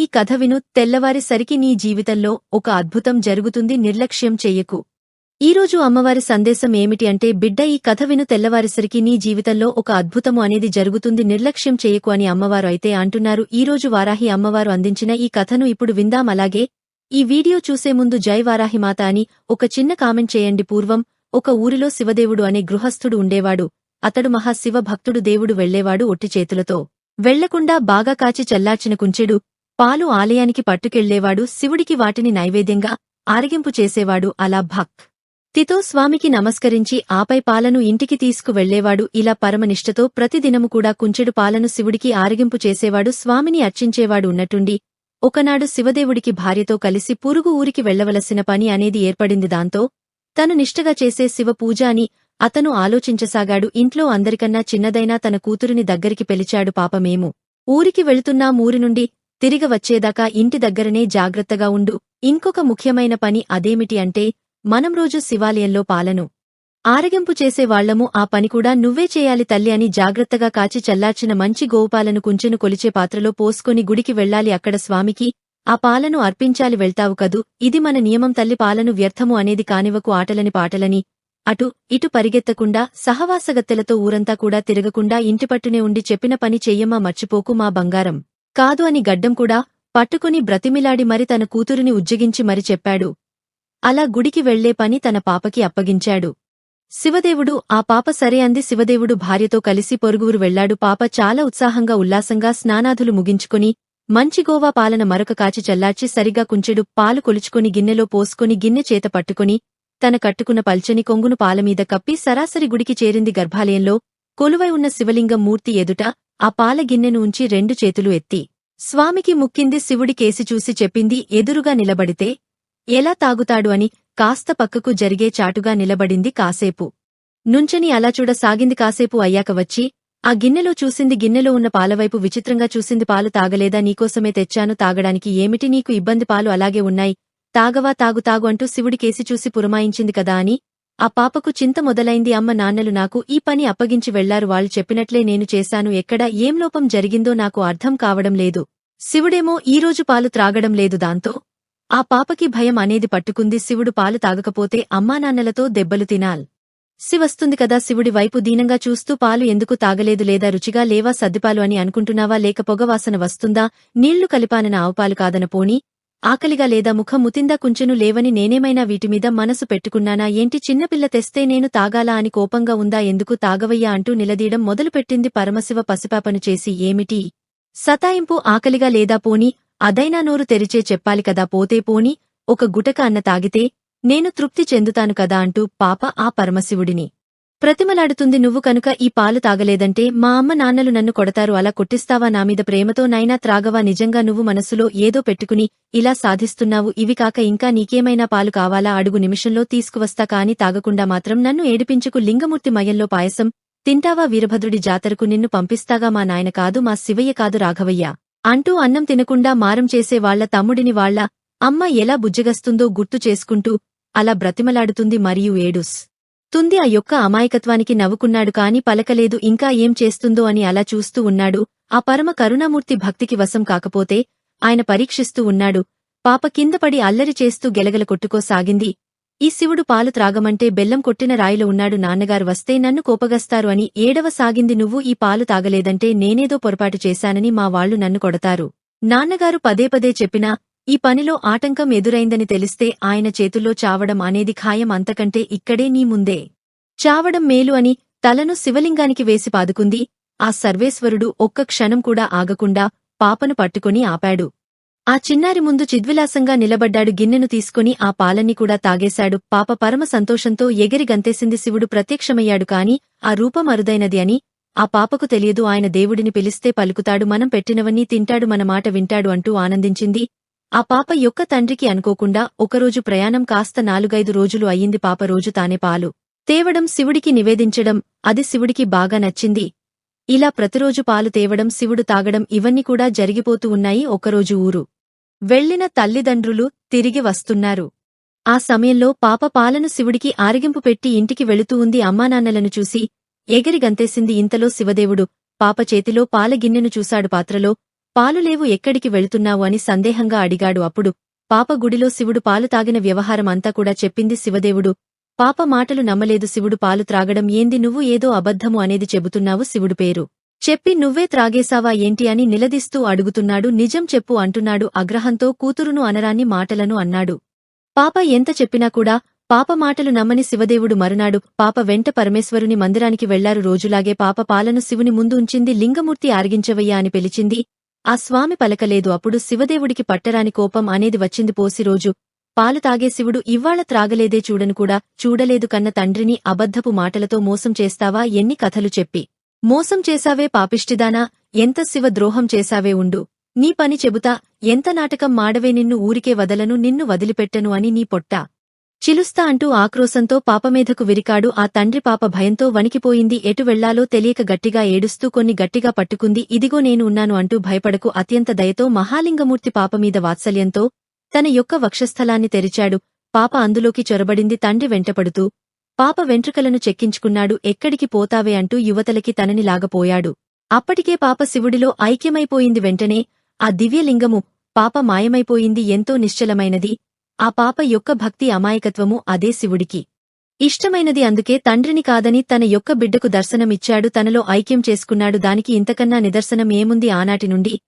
ఈ కథ విను తెల్లవారేసరికి నీ జీవితంలో ఒక అద్భుతం జరుగుతుంది నిర్లక్ష్యం చెయ్యకు ఈరోజు అమ్మవారి సందేశం ఏమిటి అంటే బిడ్డ ఈ కథ విను తెల్లవారేసరికి నీ జీవితంలో ఒక అద్భుతము అనేది జరుగుతుంది నిర్లక్ష్యం చెయ్యకు అని అమ్మవారు అయితే అంటున్నారు. ఈరోజు వారాహి అమ్మవారు అందించిన ఈ కథను ఇప్పుడు విందాం. అలాగే ఈ వీడియో చూసే ముందు జై వారాహిమాత అని ఒక చిన్న కామెంట్ చేయండి. పూర్వం ఒక ఊరిలో శివదేవుడు అనే గృహస్థుడు ఉండేవాడు. అతడు మహాశివ భక్తుడు దేవుడు వెళ్ళేవాడు ఒట్టి చేతులతో. వెళ్ళకుండా బాగా కాచి చల్లార్చిన కుంచెడు పాలు ఆలయానికి పట్టుకెళ్ళేవాడు శివుడికి వాటిని నైవేద్యంగా ఆరగింపు చేసేవాడు అలా భక్. తితో స్వామికి నమస్కరించి ఆపై పాలను ఇంటికి తీసుకు వెళ్ళేవాడు ఇలా పరమనిష్టతో ప్రతిదినము కూడా కుంచెడు పాలను శివుడికి ఆరగింపు చేసేవాడు స్వామిని అర్చించేవాడు ఉన్నట్టుండి ఒకనాడు శివదేవుడికి భార్యతో కలిసి పురుగు ఊరికి వెళ్ళవలసిన పని అనేది ఏర్పడింది దాంతో తను నిష్టగా చేసే శివ పూజ అని అతను ఆలోచించసాగాడు. ఇంట్లో అందరికన్నా చిన్నదైనా తన కూతురిని దగ్గరికి పిలిచాడు పాపమేము. ఊరికి వెళుతున్నా ఊరి నుండి తిరిగి వచ్చేదాకా ఇంటి దగ్గరనే జాగ్రత్తగా ఉండు. ఇంకొక ముఖ్యమైన పని అదేమిటి అంటే మనం రోజు శివాలయంలో పాలను. ఆరగింపు చేసేవాళ్ళము ఆ పని కూడా నువ్వే చేయాలి తల్లి అని జాగ్రత్తగా కాచి చల్లార్చిన మంచి గోవుపాలను కుంచెను కొలిచే పాత్రలో పోసుకొని గుడికి వెళ్ళాలి అక్కడ స్వామికి. ఆ పాలను అర్పించాలి వెళ్తావు కదూ. ఇది మన నియమం తల్లి పాలను వ్యర్థము అనేది కానివకు ఆటలని పాటలని. అటు ఇటు పరిగెత్తకుండా సహవాసగత్తెలతో ఊరంతా కూడా తిరగకుండా ఇంటిపట్టునే ఉండి చెప్పిన పని చెయ్యమ్మా మర్చిపోకు మా బంగారం. కాదు అని గడ్డం కూడా పట్టుకుని బ్రతిమిలాడి మరి తన కూతురిని ఉజ్జగించి మరి చెప్పాడు. అలా గుడికి వెళ్ళే పని తన పాపకి అప్పగించాడు. శివదేవుడు ఆ పాప సరే అంది శివదేవుడు భార్యతో కలిసి పొరుగురు వెళ్ళాడు. పాప చాలా ఉత్సాహంగా ఉల్లాసంగా స్నానాధులు ముగించుకుని మంచి గోవా పాలన మరొక కాచి చల్లార్చి సరిగా కుంచెడు పాలు కొలుచుకుని గిన్నెలో పోసుకుని గిన్నె చేత పట్టుకుని తన కట్టుకున్న పల్చని కొంగును పాలమీద కప్పి సరాసరి గుడికి చేరింది గర్భాలయంలో కొలువై ఉన్న శివలింగం మూర్తి ఎదుట ఆ పాలగిన్నెను ఉంచి రెండు చేతులు ఎత్తి స్వామికి ముక్కింది శివుడి కేసి చూసి చెప్పింది ఎదురుగా నిలబడితే ఎలా తాగుతాడు అని కాస్త పక్కకు జరిగే చాటుగా నిలబడింది కాసేపు. నుంచని అలా చూడ సాగింది కాసేపు అయ్యాక వచ్చి ఆ గిన్నెలో చూసింది గిన్నెలో ఉన్న పాలవైపు విచిత్రంగా చూసింది పాలు తాగలేదా నీకోసమే తెచ్చాను తాగడానికి ఏమిటి నీకు ఇబ్బంది పాలు అలాగే ఉన్నాయి తాగవా తాగు తాగు అంటూ శివుడి కేసి చూసి పురమాయించింది కదా అని ఆ పాపకు చింత మొదలైంది. అమ్మ నాన్నలు నాకు ఈ పని అప్పగించి వెళ్ళారు. వాళ్ళు చెప్పినట్లే నేను చేశాను. ఎక్కడ ఏం లోపం జరిగిందో నాకు అర్థం కావడం లేదు. శివుడేమో ఈరోజు పాలు త్రాగడం లేదు దాంతో. ఆ పాపకి భయం అనేది పట్టుకుంది. శివుడు పాలు తాగకపోతే అమ్మానాన్నలతో దెబ్బలు తినాల్. శివస్తుంది కదా శివుడి వైపు దీనంగా చూస్తూ పాలు ఎందుకు తాగలేదు లేదా రుచిగా లేవా సద్దిపాలు అని అనుకుంటున్నావా? లేక పొగవాసన వస్తుందా? నీళ్ళు కలిపానన ఆవుపాలు కాదన పోని ఆకలిగా లేదా ముఖం ముతిందా కుంచెను లేవని నేనేమైనా వీటిమీద మనసు పెట్టుకున్నానా? ఏంటి చిన్నపిల్ల తెస్తే నేను తాగాలా అని కోపంగా ఉందా? ఎందుకు తాగవయ్యా అంటూ నిలదీయడం మొదలుపెట్టింది పరమశివ పసిపాపను చేసి. ఏమిటి? సతాయింపు ఆకలిగా లేదా పోని? అదైనా నోరు తెరిచే చెప్పాలి కదా. పోతే పోని ఒక గుటక అన్న తాగితే నేను తృప్తి చెందుతాను కదా అంటూ పాప ఆ పరమశివుడిని ప్రతిమలాడుతుంది నువ్వు కనుక ఈ పాలు తాగలేదంటే మా అమ్మ నాన్నలు నన్ను కొడతారు అలా కొట్టిస్తావా నామీద ప్రేమతో? నైనా త్రాగవా? నిజంగా నువ్వు మనసులో ఏదో పెట్టుకుని ఇలా సాధిస్తున్నావు ఇవి కాక ఇంకా నీకేమైనా పాలు కావాలా? అడుగు నిమిషంలో తీసుకువస్తా కాని తాగకుండా మాత్రం నన్ను ఏడిపించుకు లింగమూర్తి మయంలో పాయసం తింటావా? వీరభద్రుడి జాతరకు నిన్ను పంపిస్తాగా మా నాయన కాదు మా శివయ్య కాదు రాఘవయ్య అంటూ అన్నం తినకుండా మారం చేసే వాళ్ళ తమ్ముడిని వాళ్ళ అమ్మ ఎలా బుజ్జగస్తుందో గుర్తు చేసుకుంటూ అలా బ్రతిమలాడుతుంది మరియు ఏడుస్. తుంది ఆ యొక్క అమాయకత్వానికి నవ్వుకున్నాడు కాని పలకలేదు. ఇంకా ఏం చేస్తుందో అని అలా చూస్తూ ఉన్నాడు. ఆ పరమ కరుణామూర్తి భక్తికి వశం కాకపోతే ఆయన పరీక్షిస్తూ ఉన్నాడు. పాప కిందపడి అల్లరి చేస్తూ గెలగల కొట్టుకోసాగింది ఈ శివుడు పాలు త్రాగమంటే బెల్లం కొట్టిన రాయిలో ఉన్నాడు నాన్నగారు వస్తే నన్ను కోపగస్తారు అని ఏడవ సాగింది నువ్వు ఈ పాలు తాగలేదంటే నేనేదో పొరపాటు చేశానని మా వాళ్ళు నన్ను కొడతారు. నాన్నగారు పదే పదే చెప్పినా ఈ పనిలో ఆటంకం ఎదురైందని తెలిస్తే ఆయన చేతుల్లో చావడం అనేది ఖాయం అంతకంటే ఇక్కడే నీ ముందే. చావడం మేలు అని తలను శివలింగానికి వేసి పాదుకుంది. ఆ సర్వేశ్వరుడు ఒక్క క్షణం కూడా ఆగకుండా పాపను పట్టుకుని ఆపాడు. ఆ చిన్నారి ముందు చిద్విలాసంగా నిలబడ్డాడు. గిన్నెను తీసుకుని ఆ పాలన్ని కూడా తాగేశాడు. పాప పరమ సంతోషంతో ఎగిరి గంతేసింది శివుడు ప్రత్యక్షమయ్యాడు కాని ఆ రూపం అరుదైనది అని ఆ పాపకు తెలియదు. ఆయన దేవుడిని పిలిస్తే పలుకుతాడు. మనం పెట్టినవన్నీ తింటాడు. మన మాట వింటాడు అంటూ ఆనందించింది. ఆ పాప యొక్క తండ్రికి అనుకోకుండా ఒకరోజు ప్రయాణం కాస్త నాలుగైదు రోజులు అయ్యింది. పాప రోజు తానే పాలు తేవడం శివుడికి నివేదించడం అది శివుడికి బాగా నచ్చింది. ఇలా ప్రతిరోజు పాలు తేవడం శివుడు తాగడం ఇవన్నీ కూడా జరిగిపోతూ ఉన్నాయి ఒకరోజు ఊరు. వెళ్ళిన తల్లిదండ్రులు తిరిగి వస్తున్నారు. ఆ సమయంలో పాప పాలను శివుడికి ఆరగింపు పెట్టి ఇంటికి వెళుతూ ఉంది. అమ్మానాన్నలను చూసి ఎగిరి గంతేసింది. ఇంతలో శివదేవుడు పాప చేతిలో పాల గిన్నెను చూశాడు. పాత్రలో పాలులేవు ఎక్కడికి వెళుతున్నావు అని సందేహంగా అడిగాడు అప్పుడు. పాప గుడిలో శివుడు పాలు తాగిన వ్యవహారం అంతా కూడా చెప్పింది శివదేవుడు. పాప మాటలు నమ్మలేదు శివుడు పాలు త్రాగడం ఏంది నువ్వు ఏదో అబద్ధము అనేది చెబుతున్నావు శివుడు పేరు. చెప్పి నువ్వే త్రాగేశావా ఏంటి అని నిలదీస్తూ అడుగుతున్నాడు. నిజం చెప్పు అంటున్నాడు. అగ్రహంతో కూతురును అనరాని మాటలను అన్నాడు. పాప ఎంత చెప్పినా కూడా పాప మాటలు నమ్మని శివదేవుడు మరునాడు. పాప వెంట పరమేశ్వరుని మందిరానికి వెళ్ళారు. రోజులాగే పాప పాలను శివుని ముందు ఉంచింది. లింగమూర్తి ఆరగించవయ్యా అని పిలిచింది. ఆ స్వామి పలకలేదు. అప్పుడు శివదేవుడికి పట్టరాని కోపం అనేది వచ్చింది. పోసి రోజు పాలు తాగే శివుడు ఇవ్వాళ త్రాగలేదే చూడను కూడా. చూడలేదు కన్న తండ్రిని అబద్ధపు మాటలతో మోసం చేస్తావా? ఎన్ని కథలు చెప్పి. మోసం చేశావే పాపిష్టిదానా? ఎంత శివ ద్రోహం చేశావే ఉండు. నీ పని చెబుతా. ఎంత నాటకం మాడవే నిన్ను ఊరికే వదలను నిన్ను వదిలిపెట్టను అని నీ పొట్ట. చిలుస్తా అంటూ ఆక్రోశంతో పాపమీదకు విరికాడు. ఆ తండ్రి పాప భయంతో వణికిపోయింది. ఎటు వెళ్ళాలో తెలియక గట్టిగా ఏడుస్తూ కొన్ని గట్టిగా పట్టుకుంది. ఇదిగో నేను ఉన్నాను అంటూ భయపడకు. అత్యంత దయతో మహాలింగమూర్తి పాపమీద వాత్సల్యంతో తన యొక్క వక్షస్థలాన్ని తెరిచాడు. పాప అందులోకి చొరబడింది. తండ్రి వెంటపడుతూ పాప వెంట్రుకలను చెక్కించుకున్నాడు. ఎక్కడికి పోతావే? అంటూ యువతలకి తనని లాగపోయాడు. అప్పటికే పాప శివుడిలో ఐక్యమైపోయింది వెంటనే. ఆ దివ్యలింగము పాప మాయమైపోయింది. ఎంతో నిశ్చలమైనది. ఆ పాప యొక్క భక్తి అమాయకత్వము అదే శివుడికి. ఇష్టమైనది అందుకే తండ్రిని కాదని తన యొక్క బిడ్డకు దర్శనమిచ్చాడు తనలో ఐక్యం చేసుకున్నాడు దానికి ఇంతకన్నా నిదర్శనం ఏముంది ఆనాటి నుండి?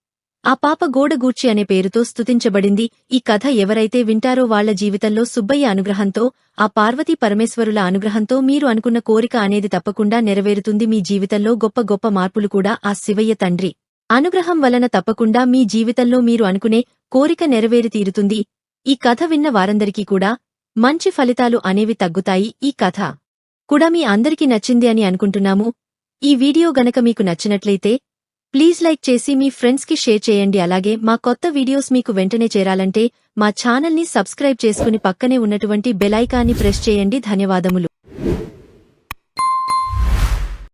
ఆ పాప గోడగూర్చి అనే పేరుతో స్తుతించబడింది. ఈ కథ ఎవరైతే వింటారో వాళ్ళ జీవితంలో సుబ్బయ్య అనుగ్రహంతో ఆ పార్వతీ పరమేశ్వరుల అనుగ్రహంతో మీరు అనుకున్న కోరిక అనేది తప్పకుండా నెరవేరుతుంది. మీ జీవితంలో గొప్ప గొప్ప మార్పులు కూడా ఆ శివయ్య తండ్రి. అనుగ్రహం వలన తప్పకుండా మీ జీవితంలో మీరు అనుకునే కోరిక నెరవేరి తీరుతుంది. ఈ కథ విన్న వారందరికీ కూడా మంచి ఫలితాలు అనేవి తగ్గుతాయి ఈ కథ. కూడా మీ అందరికీ నచ్చింది అని అనుకుంటున్నాము. ఈ వీడియో గనక మీకు నచ్చినట్లయితే ప్లీజ్ లైక్ చేసి మీ ఫ్రెండ్స్కి షేర్ చేయండి. అలాగే మా కొత్త వీడియోస్ మీకు వెంటనే చేరాలంటే మా ఛానల్ని సబ్స్క్రైబ్ చేసుకుని పక్కనే ఉన్నటువంటి బెలైకాన్ని ప్రెస్ చేయండి. ధన్యవాదములు.